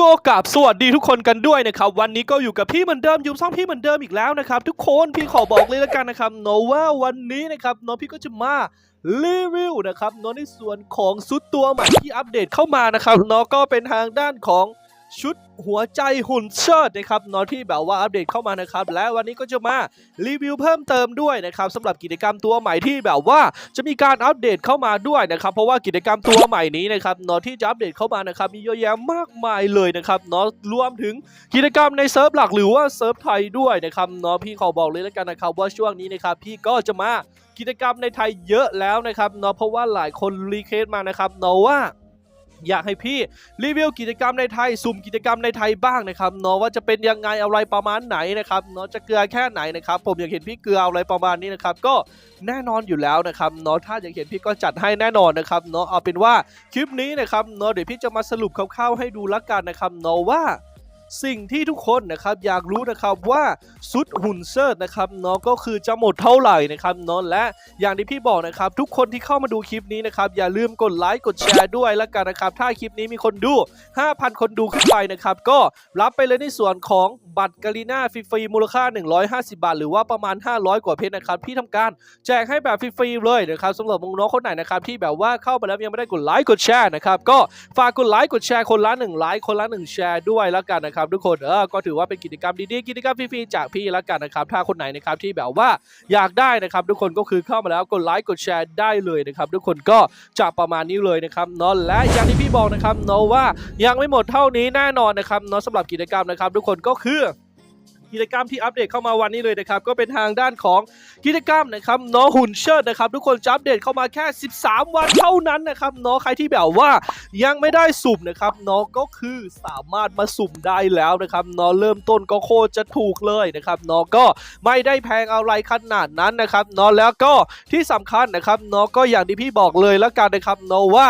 ก็กราบสวัสดีทุกคนกันด้วยนะครับวันนี้ก็อยู่กับพี่เหมือนเดิมยู่ช่องพี่เหมือนเดิมอีกแล้วนะครับทุกคนพี่ขอบอกเลยแล้วกันนะครับโนว่าวันนี้นะครับโนพี่ก็จะมารีวิวนะครับโนในส่วนของซุดตัวใหม่ที่อัปเดตเข้ามานะครับโนก็เป็นทางด้านของ ชุดหัวใจหุ่นเชิดนะครับโนที่แบบว่าอัปเดตเข้ามานะครับ และวันนี้ก็จะมารีวิวเพิ่มเติมด้วยนะครับสำหรับกิจกรรมตัวใหม่ที่แบบว่าจะมีการอัปเดตเข้ามาด้วยนะครับ เพราะว่ากิจกรรมตัวใหม่นี้นะครับนาะที่จะอัปเดตเข้ามานะครับมีเยอะแยะมากมายเลยนะครับนาะรวมถึงกิจกรรมในเซิร์ฟหลักหรือว่าเซิร์ฟไทยด้วยนะครับนาะพี่ขอบอกเลยแล้วกันนะครับว่าช่วงนี้นะครับพี่ก็จะมากิจกรรมในไทยเยอะแล้วนะครับเนาะเพราะว่าหลายคนรีเควส์มานะครับเนาะว่า อยากให้พี่รีวิวกิจกรรมในไทยสุ่มกิจกรรมในไทยบ้างนะครับเนาะว่าจะเป็นยังไงอะไรประมาณไหนนะครับเนาะจะเกลือแค่ไหนนะครับผมอยากเห็นพี่เกลืออะไรประมาณนี้นะครับก็แน่นอนอยู่แล้วนะครับเนาะถ้าอยากเห็นพี่ก็จัดให้แน่นอนนะครับเนาะเอาเป็นว่าคลิปนี้นะครับเนาะเดี๋ยวพี่จะมาสรุปคร่าวๆให้ดูละกันนะครับเนาะว่า สิ่งที่ทุกคนนะครับอยากรู้นะครับว่าซุดหุ่นเซิร์นะครับเนาะก็คือจะหมดเท่าไหร่นะครับเนาะและอย่างที่พี่บอกนะครับ ทุกคนที่เข้ามาดูคลิปนี้นะครับอย่าลืมกดไลค์กดแชร์ด้วยละกันนะครับ ถ้าคลิปนี้มีคนดู 5,000 คนดูขึ้นไปนะครับ ก็รับไปเลยในส่วนของบัตรกาลีน่าฟรีๆมูลค่า 150 บาท หรือว่าประมาณ 500 กว่าเพชรนะครับพี่ทำการแจกให้แบบฟรีๆเลยนะครับสำหรับน้องคนไหนนะครับที่แบบว่าเข้ามาแล้วยังไม่ได้กดไลค์กดแชร์นะครับก็ฝากกดไลค์กดแชร์คนละ1ไลค์คนละ1แชร์ด้วยแล้วกันนะครับครับทุกคนเออก็ถือว่าเป็นกิจกรรมดีๆกิจกรรมฟรีๆจากพี่แล้วกันนะครับ ถ้าคนไหนนะครับที่แบบว่าอยากได้นะครับ ทุกคนก็คือเข้ามาแล้วกดไลค์กดแชร์ได้เลยนะครับทุกคนก็จะประมาณนี้เลยนะครับเนาะและอย่างที่พี่บอกนะครับเนาะว่ายังไม่หมดเท่านี้แน่นอนนะครับเนาะสำหรับกิจกรรมนะครับ ทุกคนก็คือ กิจกรรมที่อัปเดตเข้ามาวันนี้เลยนะครับ ก็เป็นทางด้านของกิจกรรมนะครับเนาะหุ่นเชิดนะครับ ทุกคนจะอัปเดตเข้ามาแค่ 13 วันเท่านั้นนะครับเนาะใครที่แบบว่ายังไม่ได้สุ่มนะครับเนาะก็คือสามารถมาสุ่มได้แล้วนะครับเนาะเริ่มต้นก็โคตรจะถูกเลยนะครับเนาะก็ไม่ได้แพงอะไรขนาดนั้นนะครับเนาะแล้วก็ที่สำคัญนะครับเนาะก็อย่างที่พี่บอกเลยแล้วกันนะครับเนาะว่า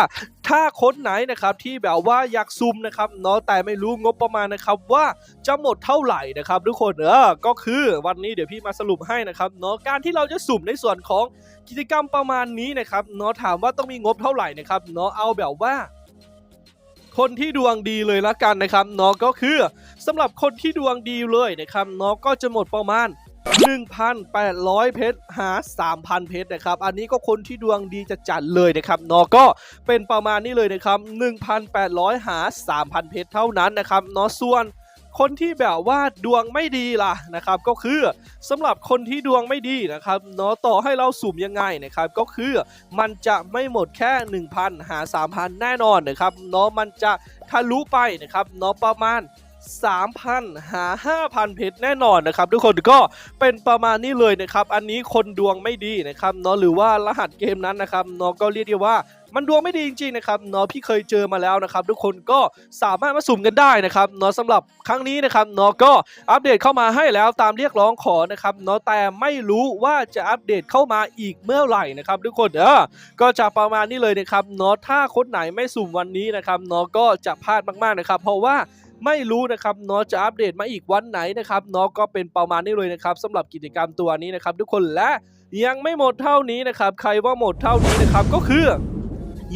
ถ้าคนไหนนะครับที่แบบว่าอยากซุ่มนะครับเนาะแต่ไม่รู้งบประมาณนะครับว่าจะหมดเท่าไหร่นะครับทุกคนเออก็คือวันนี้เดี๋ยวพี่มาสรุปให้นะครับเนาะการที่เราจะสุ่มในส่วนของกิจกรรมประมาณนี้นะครับเนาะถามว่าต้องมีงบเท่าไหร่นะครับเนาะเอาแบบว่าคนที่ดวงดีเลยละกันนะครับเนาะก็คือสำหรับคนที่ดวงดีเลยนะครับเนาะก็จะหมดประมาณ 1,800 เพชรหา 3,000 เพชรนะครับ อันนี้ก็คนที่ดวงดีจะจัดเลยนะครับนาะก็เป็นประมาณนี้เลยนะครับ 1,800 หา 3,000 เพชรเท่านั้นนะครับนาะส่วนคนที่แบบว่าดวงไม่ดีล่ะนะครับก็คือสำหรับคนที่ดวงไม่ดีนะครับเนาะต่อให้เราสุ่มยังไงนะครับก็คือมันจะไม่หมดแค่ 1,000 หา 3,000 แน่นอนนะครับเนาะมันจะทะลุไปนะครับเนาะประมาณ 3,000 หา 5,000 เพชรแน่นอนนะครับ ทุกคนก็เป็นประมาณนี้เลยนะครับ อันนี้คนดวงไม่ดีนะครับเนาะหรือว่ารหัสเกมนั้นนะครับเนาะก็เรียกได้ว่ามันดวงไม่ดีจริงๆนะครับเนาะพี่เคยเจอมาแล้วนะครับ ทุกคนก็สามารถมาสุ่มกันได้นะครับเนาะสำหรับครั้งนี้นะครับเนาะก็อัปเดตเข้ามาให้แล้วตามเรียกร้องขอนะครับเนาะแต่ไม่รู้ว่าจะอัปเดตเข้ามาอีกเมื่อไหร่นะครับทุกคนเออก็จะประมาณนี้เลยนะครับเนาะถ้าคนไหนไม่สุ่มวันนี้นะครับเนาะก็จะพลาดมากๆนะครับ เพราะว่า ไม่รู้นะครับเนาะจะอัปเดตมาอีกวันไหนนะครับเนาะก็เป็นประมาณนี้เลยนะครับสำหรับกิจกรรมตัวนี้นะครับ ทุกคนและยังไม่หมดเท่านี้นะครับ ใครว่าหมดเท่านี้นะครับก็คือ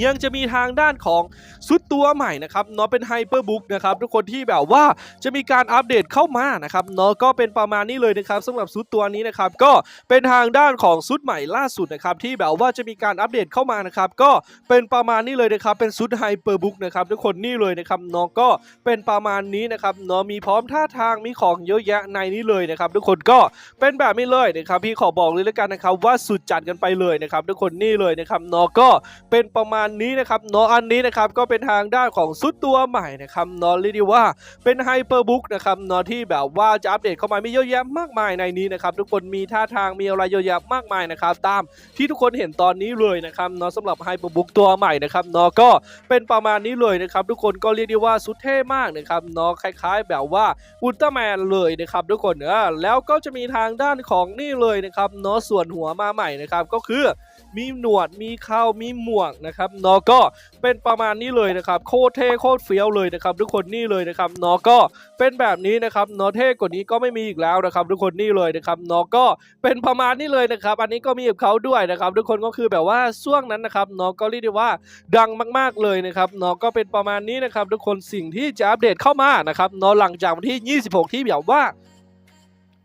ยังจะมีทางด้านของซุดตัวใหม่นะครับเนาะเป็นไฮเปอร์บุ๊กนะครับทุกคนที่แบบว่าจะมีการอัปเดตเข้ามานะครับเนาะก็เป็นประมาณนี้เลยนะครับสำหรับซุดตัวนี้นะครับก็เป็นทางด้านของซุดใหม่ล่าสุดนะครับที่แบบว่าจะมีการอัปเดตเข้ามานะครับก็เป็นประมาณนี้เลยนะครับเป็นซุดไฮเปอร์บุ๊กนะครับทุกคนนี่เลยนะครับเนาะก็เป็นประมาณนี้นะครับเนาะมีพร้อมท่าทางมีของเยอะแยะในนี้เลยนะครับทุกคนก็เป็นแบบนี้เลยนะครับพี่ขอบอกเลยแล้วกันนะครับว่าสุดจัดกันไปเลยนะครับทุกคนนี่เลยนะครับเนาะก็เป็นประมาณนี้นะครับเนาะอันนี้นะครับก็เป็นทางด้านของซุดตัวใหม่นะครับเนาะเรียกได้ว่าเป็นไฮเปอร์บุ๊กนะครับเนาะที่แบบว่าจะอัปเดตเข้ามามีเยอะแยะมากมายในนี้นะครับทุกคนมีท่าทางมีอะไรเยอะแยะมากมายนะครับตามที่ทุกคนเห็นตอนนี้เลยนะครับเนาะสำหรับไฮเปอร์บุ๊กตัวใหม่นะครับเนาะก็เป็นประมาณนี้เลยนะครับทุกคนก็เรียกได้ว่าสุดเท่มากนะครับเนาะคล้าย ๆ แบบว่าอุลตร้าแมนเลยนะครับทุกคนเออแล้วก็จะมีทางด้านของนี่เลยนะครับเนาะส่วนหัวมาใหม่นะครับก็คือ มีหนวดมีเขามีหมวกนะครับเนาะก็เป็นประมาณนี้เลยนะครับ โคตรเท่โคตรเฟี้ยวเลยนะครับ ทุกคนนี่เลยนะครับเนาะก็เป็นแบบนี้นะครับเนาะเท่กว่านี้ก็ไม่มีอีกแล้วนะครับ ทุกคนนี่เลยนะครับเนาะก็เป็นประมาณนี้เลยนะครับ อันนี้ก็มีกับเขาด้วยนะครับ ทุกคนก็คือแบบว่าช่วงนั้นนะครับเนาะก็เรียกได้ว่าดังมาก ๆเลยนะครับเนาะก็เป็นประมาณนี้นะครับ ทุกคนสิ่งที่จะอัปเดตเข้ามานะครับเนาะหลังจากวันที่ 26 ที่แบบว่า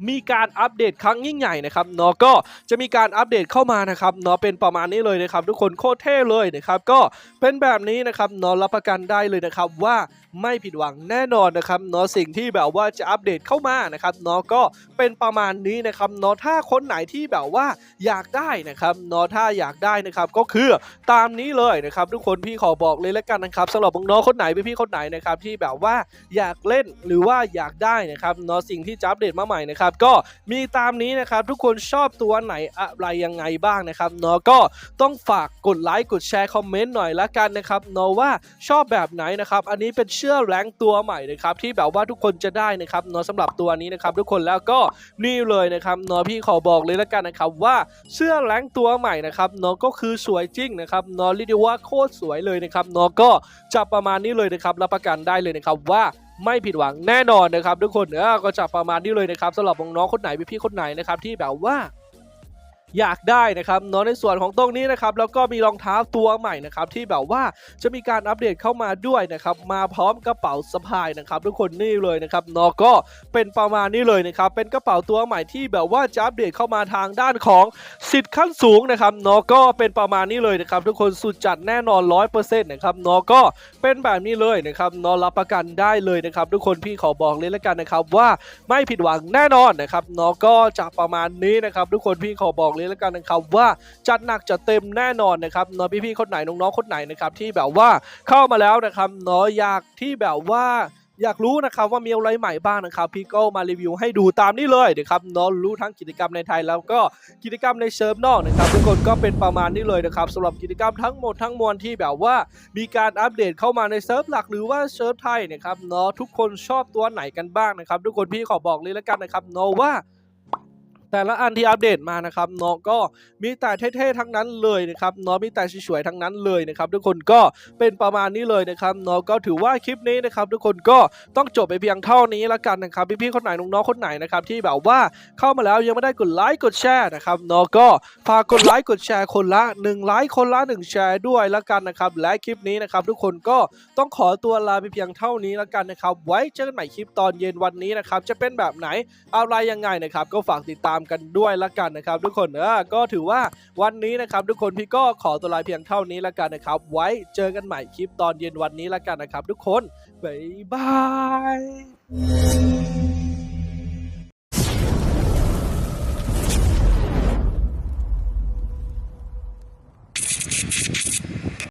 มีการอัปเดตครั้งยิ่งใหญ่นะครับเนาะก็จะมีการอัปเดตเข้ามานะครับเนาะเป็นประมาณนี้เลยนะครับทุกคนโคตรเท่เลยนะครับก็เป็นแบบนี้นะครับเนาะรับประกันได้เลยนะครับว่าไม่ผิดหวังแน่นอนนะครับเนาะสิ่งที่แบบว่าจะอัปเดตเข้ามานะครับเนาะก็เป็นประมาณนี้นะครับเนาะถ้าคนไหนที่แบบว่าอยากได้นะครับเนาะถ้าอยากได้นะครับก็คือตามนี้เลยนะครับทุกคนพี่ขอบอกเลยแล้วกันนะครับสำหรับน้องคนไหนพี่ๆคนไหนนะครับที่แบบว่าอยากเล่นหรือว่าอยากได้นะครับเนาะสิ่งที่จะอัปเดตมาใหม่นะครับก็มีตามนี้นะครับทุกคนชอบตัวไหนอะไรยังไงบ้างนะครับเนาะก็ต้องฝากกดไลค์กดแชร์คอมเมนต์หน่อยละกันนะครับเนาะว่าชอบแบบไหนนะครับอันนี้เป็นเชื่อแรงตัวใหม่นะครับที่แบบว่าทุกคนจะได้นะครับเนาะสำหรับตัวนี้นะครับทุกคนแล้วก็นี่เลยนะครับเนาะพี่ขอบอกเลยละกันนะครับว่าเสื้อแรงตัวใหม่นะครับเนาะก็คือสวยจริงนะครับเนาะเรียกว่าโคตรสวยเลยนะครับเนาะก็จะประมาณนี้เลยนะครับรับประกันได้เลยนะครับว่า ไม่ผิดหวังแน่นอนนะครับทุกคนเออก็จะประมาณนี้เลยนะครับสำหรับน้องๆคนไหนพี่ๆคนไหนนะครับที่แบบว่า อยากได้นะครับเนาะในส่วนของตรงนี้นะครับแล้วก็มีรองเท้าตัวใหม่นะครับที่แบบว่าจะมีการอัปเดตเข้ามาด้วยนะครับมาพร้อมกระเป๋าสะพายนะครับทุกคนนี่เลยนะครับเนาะก็เป็นประมาณนี้เลยนะครับเป็นกระเป๋าตัวใหม่ที่แบบว่าจะอัปเดตเข้ามาทางด้านของสิทธิ์ขั้นสูงนะครับเนาะก็เป็นประมาณนี้เลยนะครับทุกคนสุดจัดแน่นอนร้อยเปอร์เซ็นต์นะครับเนาะก็เป็นแบบนี้เลยนะครับเนาะรับประกันได้เลยนะครับทุกคนพี่ขอบอกเลยแล้วกันนะครับว่าไม่ผิดหวังแน่นอนนะครับเนาะก็จะประมาณนี้นะครับทุกคนพี่ขอบอกเลยแล้วกันนะครับว่าจัดหนักจัดเต็มแน่นอนนะครับเนาะพี่ๆคนไหนน้องๆคนไหนนะครับที่แบบว่าเข้ามาแล้วนะครับเนาะอยากที่แบบว่าอยากรู้นะครับว่ามีอะไรใหม่บ้างนะครับพี่ก็มารีวิวให้ดูตามนี้เลยนะครับเนาะรู้ทั้งกิจกรรมในไทยแล้วก็กิจกรรมในเซิร์ฟนอกนะครับทุกคนก็เป็นประมาณนี้เลยนะครับสำหรับกิจกรรมทั้งหมดทั้งมวลที่แบบว่า มีการอัปเดตเข้ามาในเซิร์ฟหลักหรือว่าเซิร์ฟไทยนะครับเนาะทุกคนชอบตัวไหนกันบ้างนะครับทุกคนพี่ขอบอกเลยแล้วกันนะครับเนาะว่า แต่ละอันที่อัปเดตมานะครับเนาะก็มีแต่เท่ๆทั้งนั้นเลยนะครับเนาะมีแต่สวยๆทั้งนั้นเลยนะครับทุกคนก็เป็นประมาณนี้เลยนะครับเนาะก็ถือว่าคลิปนี้นะครับทุกคนก็ต้องจบไปเพียงเท่านี้ละกันนะครับพี่ๆคนไหนน้องๆคนไหนนะครับที่แบบว่าเข้ามาแล้วยังไม่ได้กดไลค์กดแชร์นะครับเนาะก็ฝากกดไลค์กดแชร์คนละ1ไลค์คนละ1แชร์ด้วยละกันนะครับและคลิปนี้นะครับทุกคนก็ต้องขอตัวลาไปเพียงเท่านี้ละกันนะครับไว้เจอกันใหม่คลิปตอนเย็นวันนี้นะครับจะเป็นแบบไหนอะไรยังไงนะครับก็ฝากติดตามกันด้วยละกันนะครับทุกคนเออก็ถือว่าวันนี้นะครับทุกคนพี่ก็ขอตัวลาเพียงเท่านี้ละกันนะครับ ไว้เจอกันใหม่คลิปตอนเย็นวันนี้ละกันนะครับ ทุกคนบ๊ายบาย